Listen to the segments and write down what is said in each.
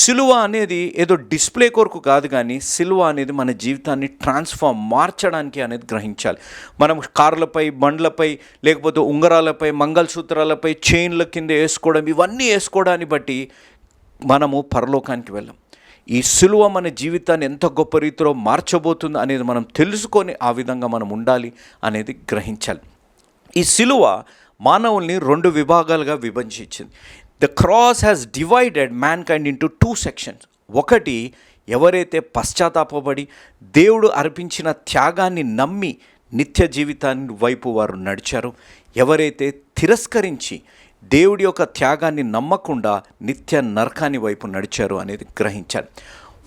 సిలువ అనేది ఏదో డిస్ప్లే కొరకు కాదు కానీ సిలువ అనేది మన జీవితాన్ని ట్రాన్స్ఫార్మ్ మార్చడానికి అనేది గ్రహించాలి. మనం కార్లపై బండ్లపై లేకపోతే ఉంగరాలపై మంగళసూత్రాలపై చైన్ల కింద వేసుకోవడం ఇవన్నీ వేసుకోవడాన్ని బట్టి మనము పరలోకానికి వెళ్ళాం. ఈ సిలువ మన జీవితాన్ని ఎంత గొప్ప రీతిలో మార్చబోతుంది అనేది మనం తెలుసుకొని ఆ విధంగా మనం ఉండాలి అనేది గ్రహించాలి. ఈ సిలువ మానవుల్ని రెండు విభాగాలుగా విభజించింది. The cross has divided mankind into two sections ఒకటి ఎవరైతే పశ్చాత్తాపబడి దేవుడు అర్పించిన త్యాగాన్ని నమ్మి నిత్య జీవితాన్ని వైపు వారు నడిచారు ఎవరైతే తిరస్కరించి దేవుడి యొక్క త్యాగాన్ని నమ్మకుండా నిత్య నరకాన్ని వైపు నడిచారు అనేది గ్రహించారు.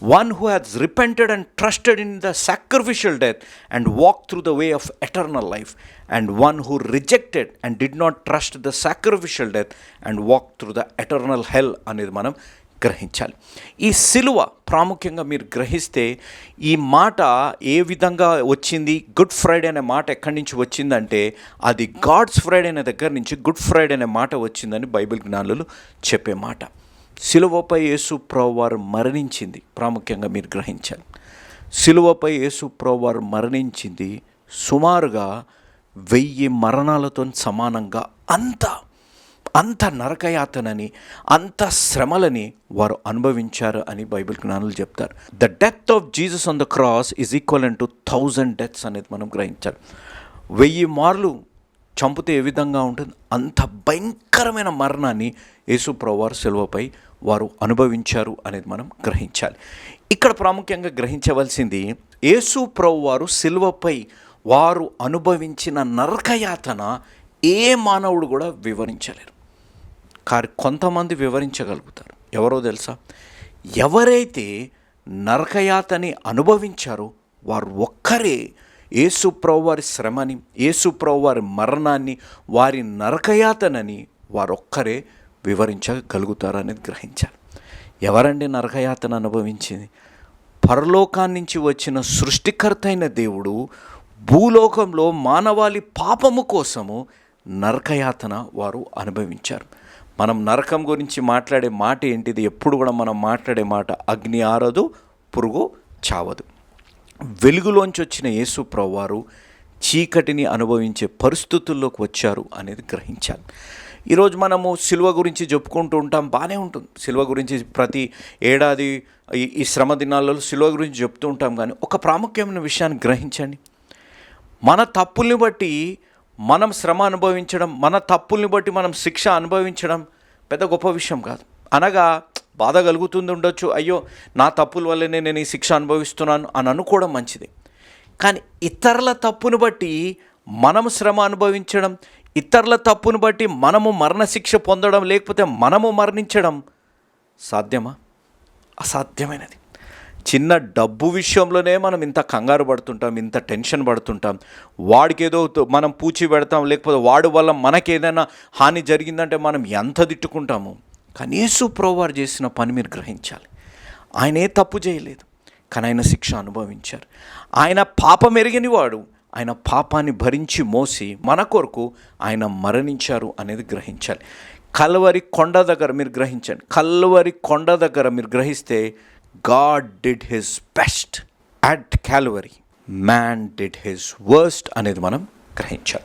One who has repented and trusted in the sacrificial death and walk through the way of eternal life and one who rejected and did not trust the sacrificial death and walk through the eternal hell అనేది మనం గ్రహించాలి. ఈ సిలువ ప్రాముఖ్యంగా మీరు గ్రహిస్తే ఈ మాట ఏ విధంగా వచ్చింది? గుడ్ ఫ్రైడే అనే మాట ఎక్కడి నుంచి వచ్చిందంటే అది గాడ్స్ ఫ్రైడే అనే దగ్గర నుంచి గుడ్ ఫ్రైడే అనే మాట వచ్చిందని బైబిల్ జ్ఞానులు చెప్పే మాట. సిలువపై యేసు వారు మరణించింది. ప్రాముఖ్యంగా మీరు గ్రహించాలి. సిలువపై యేసు వారు మరణించింది సుమారుగా వెయ్యి మరణాలతో సమానంగా అంత అంత నరకయాతనని అంత శ్రమలని వారు అనుభవించారు అని బైబిల్ జ్ఞానులు చెప్తారు. The death of Jesus on the cross is equal to thousand deaths అనేది మనం గ్రహించాలి. వెయ్యి మార్లు చంపితే ఏ విధంగా ఉంటుంది? అంత భయంకరమైన మరణాన్ని యేసుప్రవారు సెలవుపై వారు అనుభవించారు అనేది మనం గ్రహించాలి. ఇక్కడ ప్రాముఖ్యంగా గ్రహించవలసింది యేసు ప్రభు వారు సిల్వపై వారు అనుభవించిన నరకయాతన ఏ మానవుడు కూడా వివరించలేరు. కానీ కొంతమంది వివరించగలుగుతారు. ఎవరో తెలుసా? ఎవరైతే నరకయాతని అనుభవించారో వారు ఒక్కరే వారి శ్రమని యేసుప్రభు వారి మరణాన్ని వారి నరకయాతనని వారొక్కరే వివరించగలుగుతారనేది గ్రహించాలి. ఎవరండి నరకయాతన అనుభవించింది? పరలోకాన్నించి వచ్చిన సృష్టికర్త అయిన దేవుడు భూలోకంలో మానవాళి పాపము కోసము నరకయాతన వారు అనుభవించారు. మనం నరకం గురించి మాట్లాడే మాట ఏంటిది? ఎప్పుడు కూడా మనం మాట్లాడే మాట అగ్ని ఆరదు పురుగు చావదు. వెలుగులోంచి వచ్చిన యేసు వారు చీకటిని అనుభవించే పరిస్థితుల్లోకి వచ్చారు అనేది గ్రహించాలి. ఈరోజు మనము సిల్వ గురించి చెప్పుకుంటూ ఉంటాం బాగానే ఉంటుంది. సిల్వ గురించి ప్రతి ఏడాది ఈ- ఈ శ్రమ దినాలలో సిల్వ గురించి చెప్తూ ఉంటాం కానీ ఒక ప్రాముఖ్యమైన విషయాన్ని గ్రహించండి. మన తప్పుల్ని బట్టి మనం శ్రమ అనుభవించడం మన తప్పుల్ని బట్టి మనం శిక్ష అనుభవించడం పెద్ద గొప్ప విషయం కాదు. అనగా బాధ కలుగుతుంది ఉండొచ్చు. అయ్యో నా తప్పుల వల్లనే నేను ఈ శిక్ష అనుభవిస్తున్నాను అని అనుకోవడం మంచిది. కానీ ఇతరుల తప్పును బట్టి మనము శ్రమ అనుభవించడం ఇతరుల తప్పును బట్టి మనము మరణశిక్ష పొందడం లేకపోతే మనము మరణించడం సాధ్యమా? అసాధ్యమైనది. చిన్న డబ్బు విషయంలోనే మనం ఇంత కంగారు పడుతుంటాం ఇంత టెన్షన్ పడుతుంటాం. వాడికి ఏదో మనం పూచి పెడతాం లేకపోతే వాడి వల్ల మనకేదైనా హాని జరిగిందంటే మనం ఎంత తిట్టుకుంటాము? కానీ యేసు ప్రోవారు చేసిన పని మీరు గ్రహించాలి. ఆయన ఏ తప్పు చేయలేదు కానీ ఆయన శిక్ష అనుభవించారు. ఆయన పాపం ఎరిగిన వాడు ఆయన పాపాన్ని భరించి మోసి మన కొరకు ఆయన మరణించారు అనేది గ్రహించాలి. కల్వరి కొండ దగ్గర మీరు గ్రహించండి. కల్వరి కొండ దగ్గర మీరు గ్రహిస్తే God did his best at Calvary man did his worst అనేది మనం గ్రహించాలి.